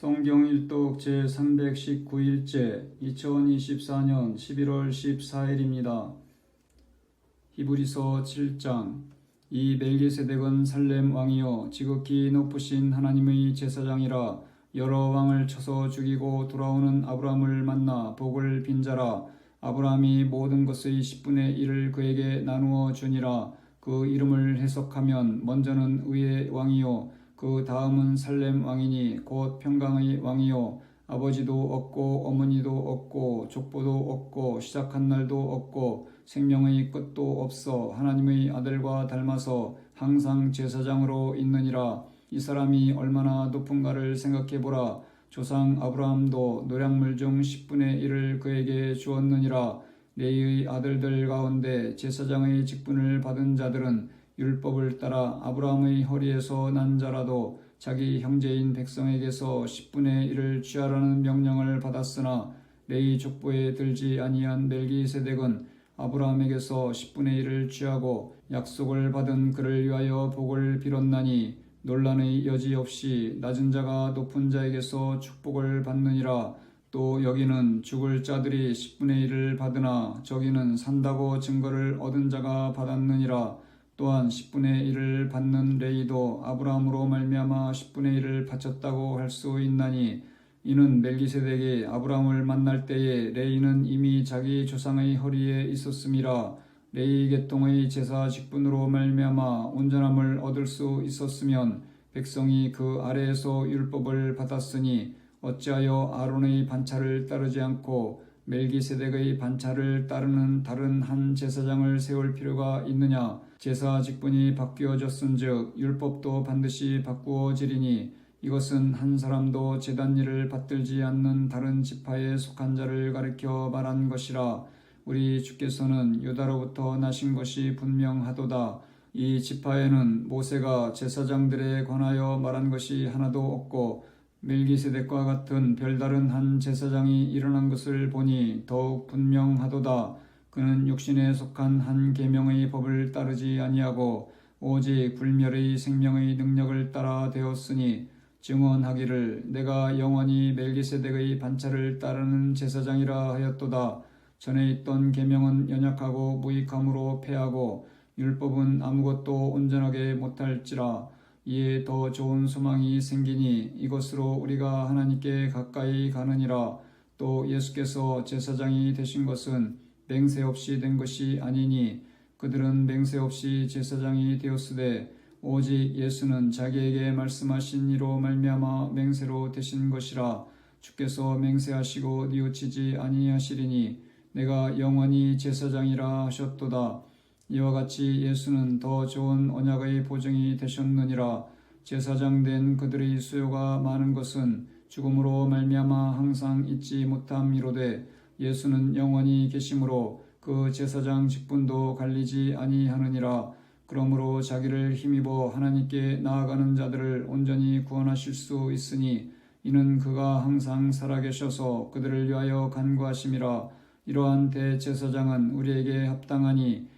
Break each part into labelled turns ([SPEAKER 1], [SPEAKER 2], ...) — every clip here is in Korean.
[SPEAKER 1] 성경 일독 제319일째 2024년 11월 14일입니다. 히브리서 7장 이 멜기세덱은 살렘 왕이요 지극히 높으신 하나님의 제사장이라 여러 왕을 쳐서 죽이고 돌아오는 아브라함을 만나 복을 빈자라 아브라함이 모든 것의 10분의 1을 그에게 나누어 주니라 그 이름을 해석하면 먼저는 의의 왕이요 그 다음은 살렘 왕이니 곧 평강의 왕이요. 아버지도 없고 어머니도 없고 족보도 없고 시작한 날도 없고 생명의 끝도 없어 하나님의 아들과 닮아서 항상 제사장으로 있느니라. 이 사람이 얼마나 높은가를 생각해 보라. 조상 아브라함도 노량물 중 10분의 1을 그에게 주었느니라. 레이의 아들들 가운데 제사장의 직분을 받은 자들은 율법을 따라 아브라함의 허리에서 난 자라도 자기 형제인 백성에게서 10분의 1을 취하라는 명령을 받았으나 레이 족보에 들지 아니한 멜기세덱은 아브라함에게서 10분의 1을 취하고 약속을 받은 그를 위하여 복을 빌었나니 논란의 여지 없이 낮은 자가 높은 자에게서 축복을 받느니라. 또 여기는 죽을 자들이 10분의 1을 받으나 저기는 산다고 증거를 얻은 자가 받았느니라 또한 10분의 1을 받는 레이도 아브라함으로 말미암아 10분의 1을 바쳤다고 할 수 있나니 이는 멜기세덱이 아브라함을 만날 때에 레이는 이미 자기 조상의 허리에 있었음이라 레이 계통의 제사 직분으로 말미암아 온전함을 얻을 수 있었으면 백성이 그 아래에서 율법을 받았으니 어찌하여 아론의 반차를 따르지 않고 멜기세덱의 반차를 따르는 다른 한 제사장을 세울 필요가 있느냐? 제사 직분이 바뀌어졌은즉 율법도 반드시 바꾸어지리니 이것은 한 사람도 제단 일을 받들지 않는 다른 지파에 속한 자를 가리켜 말한 것이라. 우리 주께서는 유다로부터 나신 것이 분명하도다. 이 지파에는 모세가 제사장들에 관하여 말한 것이 하나도 없고 멜기세덱과 같은 별다른 한 제사장이 일어난 것을 보니 더욱 분명하도다. 그는 육신에 속한 한 계명의 법을 따르지 아니하고 오직 불멸의 생명의 능력을 따라 되었으니 증언하기를 내가 영원히 멜기세덱의 반차를 따르는 제사장이라 하였도다. 전에 있던 계명은 연약하고 무익함으로 패하고 율법은 아무것도 온전하게 못할지라 이에 더 좋은 소망이 생기니 이것으로 우리가 하나님께 가까이 가느니라. 또 예수께서 제사장이 되신 것은 맹세 없이 된 것이 아니니 그들은 맹세 없이 제사장이 되었으되 오직 예수는 자기에게 말씀하신 이로 말미암아 맹세로 되신 것이라. 주께서 맹세하시고 뉘우치지 아니하시리니 내가 영원히 제사장이라 하셨도다 이와 같이 예수는 더 좋은 언약의 보증이 되셨느니라. 제사장 된 그들의 수요가 많은 것은 죽음으로 말미암아 항상 잊지 못함이로되 예수는 영원히 계심으로 그 제사장 직분도 갈리지 아니하느니라. 그러므로 자기를 힘입어 하나님께 나아가는 자들을 온전히 구원하실 수 있으니 이는 그가 항상 살아계셔서 그들을 위하여 간구하심이라. 이러한 대제사장은 우리에게 합당하니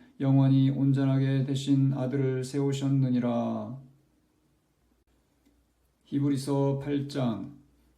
[SPEAKER 1] 영원히 온전하게 되신 아들을 세우셨느니라. 히브리서 8장.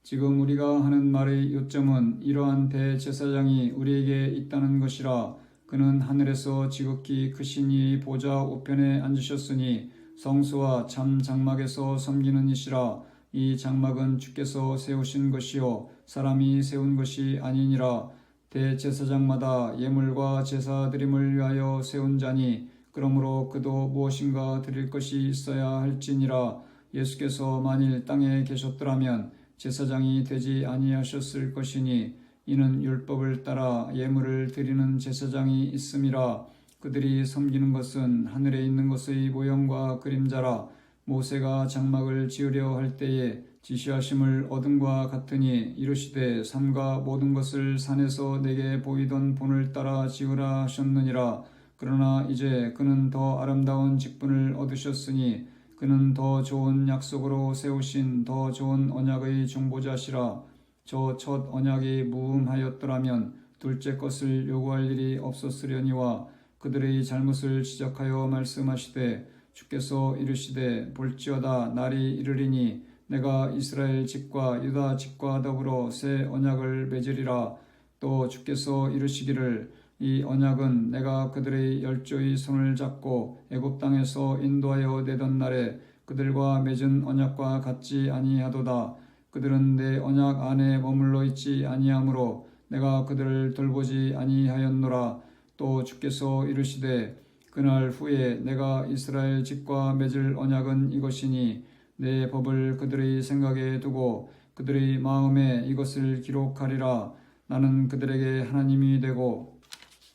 [SPEAKER 1] 지금 우리가 하는 말의 요점은 이러한 대제사장이 우리에게 있다는 것이라 그는 하늘에서 지극히 크신 이 보좌 우편에 앉으셨으니 성수와 참 장막에서 섬기는 이시라. 이 장막은 주께서 세우신 것이요 사람이 세운 것이 아니니라 대제사장마다 예물과 제사 드림을 위하여 세운 자니 그러므로 그도 무엇인가 드릴 것이 있어야 할지니라. 예수께서 만일 땅에 계셨더라면 제사장이 되지 아니하셨을 것이니 이는 율법을 따라 예물을 드리는 제사장이 있음이라. 그들이 섬기는 것은 하늘에 있는 것의 모형과 그림자라 모세가 장막을 지으려 할 때에 지시하심을 얻음과 같으니 이르시되 산과 모든 것을 산에서 내게 보이던 본을 따라 지으라 하셨느니라. 그러나 이제 그는 더 아름다운 직분을 얻으셨으니 그는 더 좋은 약속으로 세우신 더 좋은 언약의 중보자시라. 저 첫 언약이 무음하였더라면 둘째 것을 요구할 일이 없었으려니와 그들의 잘못을 지적하여 말씀하시되 주께서 이르시되 볼지어다 날이 이르리니 내가 이스라엘 집과 유다 집과 더불어 새 언약을 맺으리라. 또 주께서 이르시기를 이 언약은 내가 그들의 열조의 손을 잡고 애굽 땅에서 인도하여 내던 날에 그들과 맺은 언약과 같지 아니하도다. 그들은 내 언약 안에 머물러 있지 아니하므로 내가 그들을 돌보지 아니하였노라. 또 주께서 이르시되 그날 후에 내가 이스라엘 집과 맺을 언약은 이것이니 내 법을 그들의 생각에 두고 그들의 마음에 이것을 기록하리라. 나는 그들에게 하나님이 되고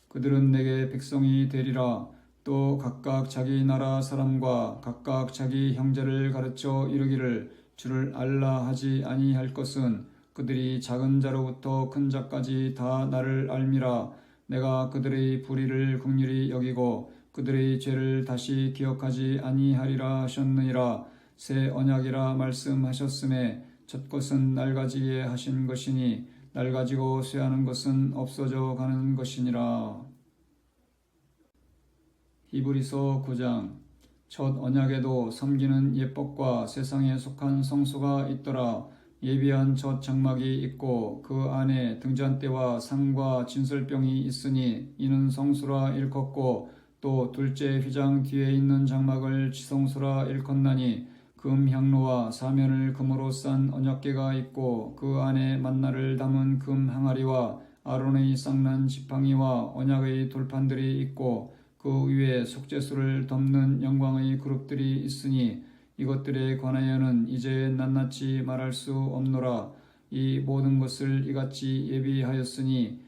[SPEAKER 1] 그들은 내게 백성이 되리라. 또 각각 자기 나라 사람과 각각 자기 형제를 가르쳐 이르기를 주를 알라 하지 아니할 것은 그들이 작은 자로부터 큰 자까지 다 나를 알미라. 내가 그들의 불의를 긍휼히 여기고 그들의 죄를 다시 기억하지 아니하리라 하셨느니라. 새 언약이라 말씀하셨음에 첫 것은 낡아지게 하신 것이니 낡아지고 쇠하는 것은 없어져 가는 것이니라. 히브리서 9장. 첫 언약에도 섬기는 예법과 세상에 속한 성수가 있더라. 예비한 첫 장막이 있고 그 안에 등잔대와 상과 진설병이 있으니 이는 성수라 일컫고 또 둘째 휘장 뒤에 있는 장막을 지성수라 일컫나니 금 향로와 사면을 금으로 싼 언약궤가 있고 그 안에 만나를 담은 금 항아리와 아론의 쌍난 지팡이와 언약의 돌판들이 있고 그 위에 속죄수를 덮는 영광의 그룹들이 있으니 이것들에 관하여는 이제 낱낱이 말할 수 없노라. 이 모든 것을 이같이 예비하였으니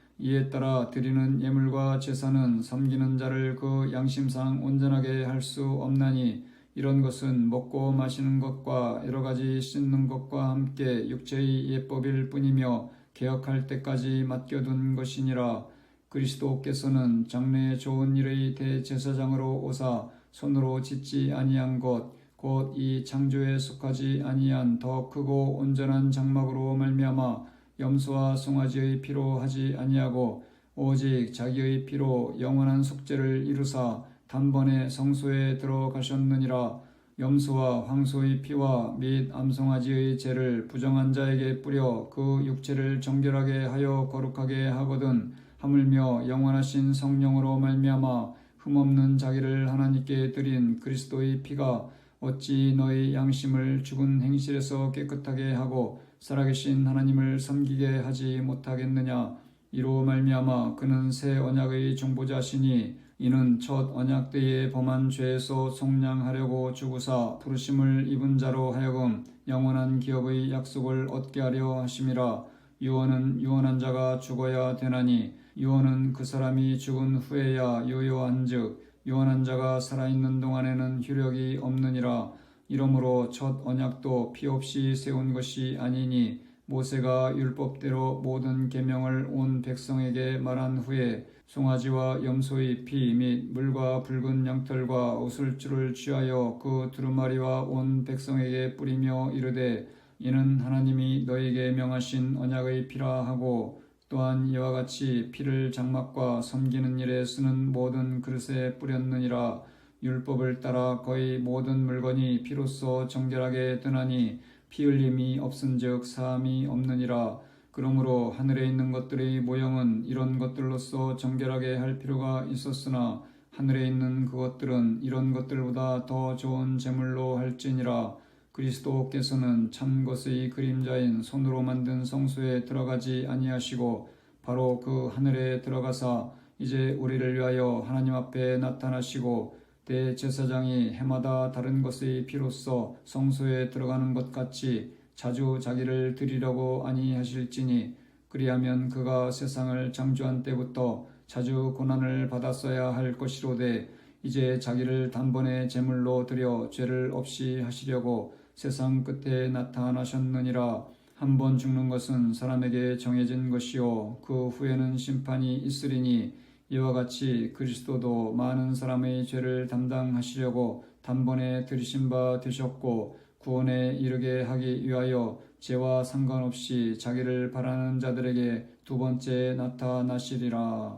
[SPEAKER 1] 이에 따라 드리는 예물과 제사는 섬기는 자를 그 양심상 온전하게 할 수 없나니 이런 것은 먹고 마시는 것과 여러 가지 씻는 것과 함께 육체의 예법일 뿐이며 개혁할 때까지 맡겨둔 것이니라. 그리스도께서는 장래의 좋은 일의 대제사장으로 오사 손으로 짓지 아니한 것 곧 이 창조에 속하지 아니한 더 크고 온전한 장막으로 말미암아 염소와 송아지의 피로 하지 아니하고 오직 자기의 피로 영원한 속죄를 이루사 단번에 성소에 들어가셨느니라. 염소와 황소의 피와 및 암송아지의 죄를 부정한 자에게 뿌려 그 육체를 정결하게 하여 거룩하게 하거든 하물며 영원하신 성령으로 말미암아 흠없는 자기를 하나님께 드린 그리스도의 피가 어찌 너희 양심을 죽은 행실에서 깨끗하게 하고 살아계신 하나님을 섬기게 하지 못하겠느냐? 이로 말미암아 그는 새 언약의 중보자시니 이는 첫 언약 때에 범한 죄에서 속량하려고 주구사 부르심을 입은 자로 하여금 영원한 기업의 약속을 얻게 하려 하심이라. 유언은 유언한 자가 죽어야 되나니 유언은 그 사람이 죽은 후에야 요요한즉 유언한 자가 살아있는 동안에는 효력이 없느니라 이러므로 첫 언약도 피 없이 세운 것이 아니니 모세가 율법대로 모든 계명을 온 백성에게 말한 후에 송아지와 염소의 피 및 물과 붉은 양털과 오슬줄을 취하여 그 두루마리와 온 백성에게 뿌리며 이르되 이는 하나님이 너에게 명하신 언약의 피라 하고 또한 이와 같이 피를 장막과 섬기는 일에 쓰는 모든 그릇에 뿌렸느니라 율법을 따라 거의 모든 물건이 피로써 정결하게 되나니 피 흘림이 없은즉 사함이 없느니라. 그러므로 하늘에 있는 것들의 모형은 이런 것들로서 정결하게 할 필요가 있었으나 하늘에 있는 그것들은 이런 것들보다 더 좋은 제물로 할지니라. 그리스도께서는 참 것의 그림자인 손으로 만든 성소에 들어가지 아니하시고 바로 그 하늘에 들어가사 이제 우리를 위하여 하나님 앞에 나타나시고 대제사장이 해마다 다른 것의 피로써 성소에 들어가는 것 같이 자주 자기를 드리려고 아니하실지니 그리하면 그가 세상을 창조한 때부터 자주 고난을 받았어야 할 것이로되 이제 자기를 단번에 제물로 드려 죄를 없이 하시려고 세상 끝에 나타나셨느니라. 한 번 죽는 것은 사람에게 정해진 것이요. 그 후에는 심판이 있으리니 이와 같이 그리스도도 많은 사람의 죄를 담당하시려고 단번에 들이신 바 되셨고 구원에 이르게 하기 위하여 죄와 상관없이 자기를 바라는 자들에게 두 번째 나타나시리라.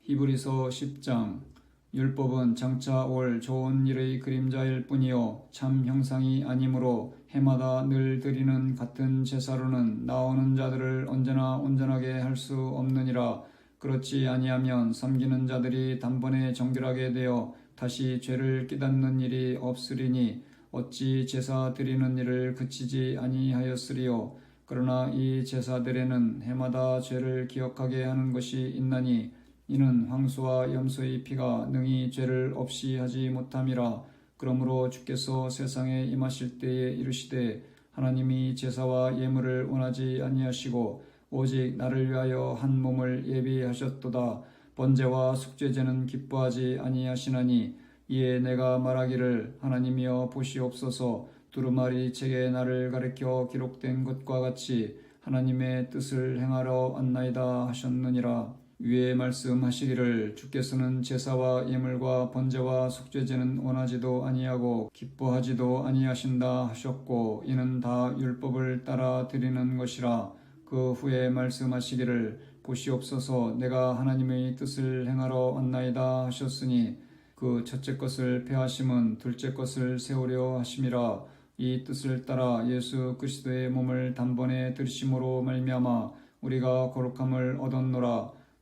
[SPEAKER 1] 히브리서 10장 율법은 장차 올 좋은 일의 그림자일 뿐이요. 참 형상이 아니므로 해마다 늘 드리는 같은 제사로는 나오는 자들을 언제나 온전하게 할 수 없느니라. 그렇지 아니하면 섬기는 자들이 단번에 정결하게 되어 다시 죄를 깨닫는 일이 없으리니 어찌 제사 드리는 일을 그치지 아니하였으리요? 그러나 이 제사들에는 해마다 죄를 기억하게 하는 것이 있나니 이는 황소와 염소의 피가 능히 죄를 없이 하지 못함이라. 그러므로 주께서 세상에 임하실 때에 이르시되 하나님이 제사와 예물을 원하지 아니하시고 오직 나를 위하여 한 몸을 예비하셨도다. 번제와 속죄제는 기뻐하지 아니하시나니 이에 내가 말하기를 하나님이여 보시옵소서. 두루마리 책에 나를 가리켜 기록된 것과 같이 하나님의 뜻을 행하러 왔나이다 하셨느니라 위에 말씀하시기를 주께서는 제사와 예물과 번제와 속죄제는 원하지도 아니하고 기뻐하지도 아니하신다 하셨고 이는 다 율법을 따라 드리는 것이라 그 후에 말씀하시기를 보시옵소서 내가 하나님의 뜻을 행하러 왔나이다 하셨으니 그 첫째 것을 폐하심은 둘째 것을 세우려 하심이라 이 뜻을 따라 예수 그리스도의 몸을 단번에 들심으로 말미암아 우리가 거룩함을 얻었노라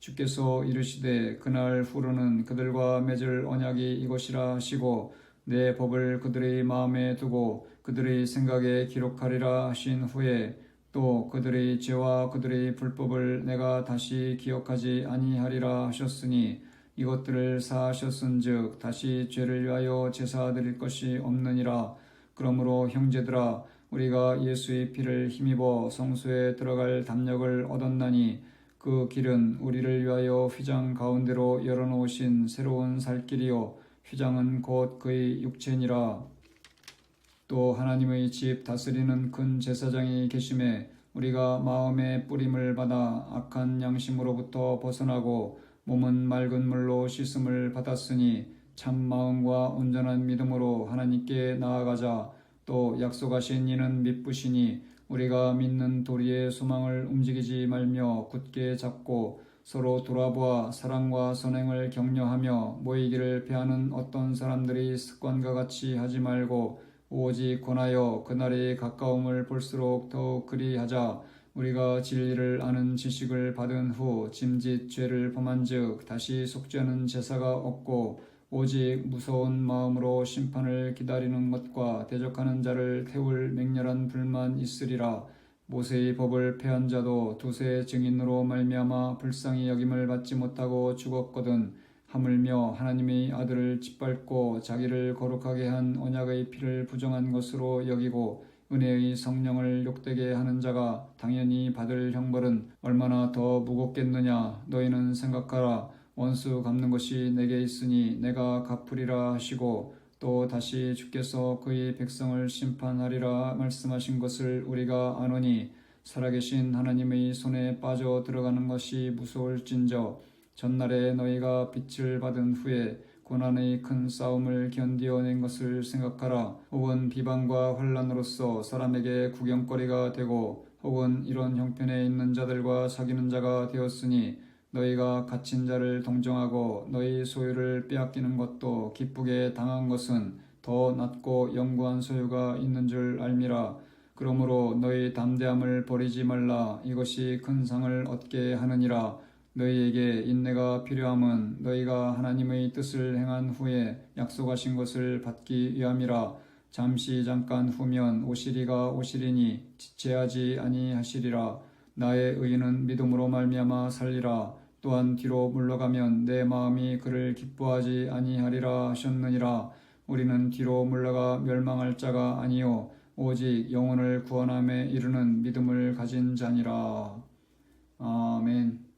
[SPEAKER 1] 주께서 이르시되 그날 후로는 그들과 맺을 언약이 이것이라 하시고 내 법을 그들의 마음에 두고 그들의 생각에 기록하리라 하신 후에 또 그들의 죄와 그들의 불법을 내가 다시 기억하지 아니하리라 하셨으니 이것들을 사하셨은즉 다시 죄를 위하여 제사 드릴 것이 없느니라. 그러므로 형제들아 우리가 예수의 피를 힘입어 성소에 들어갈 담력을 얻었나니 그 길은 우리를 위하여 휘장 가운데로 열어놓으신 새로운 살길이요. 휘장은 곧 그의 육체니라. 또 하나님의 집 다스리는 큰 제사장이 계심에 우리가 마음의 뿌림을 받아 악한 양심으로부터 벗어나고 몸은 맑은 물로 씻음을 받았으니 참 마음과 온전한 믿음으로 하나님께 나아가자. 또 약속하신 이는 믿부시니 우리가 믿는 도리의 소망을 움직이지 말며 굳게 잡고 서로 돌아보아 사랑과 선행을 격려하며 모이기를 피하는 어떤 사람들이 습관과 같이 하지 말고 오직 권하여 그날의 가까움을 볼수록 더욱 그리하자. 우리가 진리를 아는 지식을 받은 후 짐짓 죄를 범한 즉 다시 속죄하는 제사가 없고 오직 무서운 마음으로 심판을 기다리는 것과 대적하는 자를 태울 맹렬한 불만 있으리라. 모세의 법을 폐한 자도 두세 증인으로 말미암아 불쌍히 여김을 받지 못하고 죽었거든. 하물며 하나님의 아들을 짓밟고 자기를 거룩하게 한 언약의 피를 부정한 것으로 여기고 은혜의 성령을 욕되게 하는 자가 당연히 받을 형벌은 얼마나 더 무겁겠느냐. 너희는 생각하라 원수 갚는 것이 내게 있으니 내가 갚으리라 하시고 또 다시 주께서 그의 백성을 심판하리라 말씀하신 것을 우리가 아노니 살아계신 하나님의 손에 빠져 들어가는 것이 무서울진저 전날에 너희가 빛을 받은 후에 고난의 큰 싸움을 견디어낸 것을 생각하라. 혹은 비방과 환란으로서 사람에게 구경거리가 되고 혹은 이런 형편에 있는 자들과 사귀는 자가 되었으니 너희가 갇힌 자를 동정하고 너희 소유를 빼앗기는 것도 기쁘게 당한 것은 더 낫고 영구한 소유가 있는 줄 알미라. 그러므로 너희 담대함을 버리지 말라. 이것이 큰 상을 얻게 하느니라. 너희에게 인내가 필요함은 너희가 하나님의 뜻을 행한 후에 약속하신 것을 받기 위함이라. 잠시 잠깐 후면 오시리가 오시리니 지체하지 아니하시리라. 나의 의인은 믿음으로 말미암아 살리라. 또한 뒤로 물러가면 내 마음이 그를 기뻐하지 아니하리라 하셨느니라. 우리는 뒤로 물러가 멸망할 자가 아니요 오직 영혼을 구원함에 이르는 믿음을 가진 자니라. 아멘.